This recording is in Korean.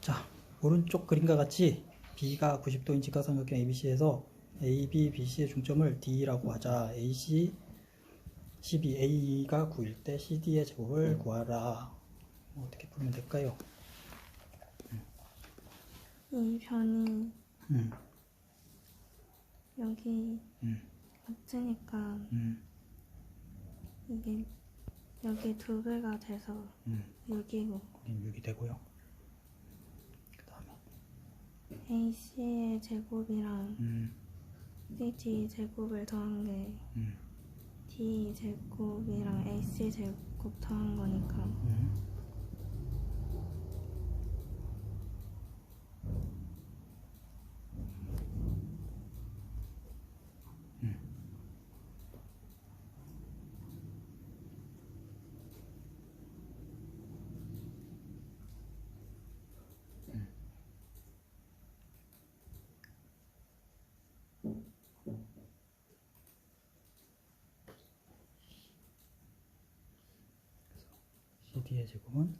자, 오른쪽 그림과 같이 B가 90도인 직각삼각형 ABC에서 AB, BC의 중점을 D라고 하자. AC, CB, A가 9일 때 CD의 제곱을 구하라. 뭐 어떻게 풀면 될까요? 이 변이 음, 여기 음, 없으니까 음, 이게 여기 두 배가 돼서 음. 6이고 여긴 6이 되고요. AC의 제곱이랑 음, CD 제곱을 더한 게 음, D 제곱이랑 AC 제곱 더한 거니까. 음. CD의 제곱은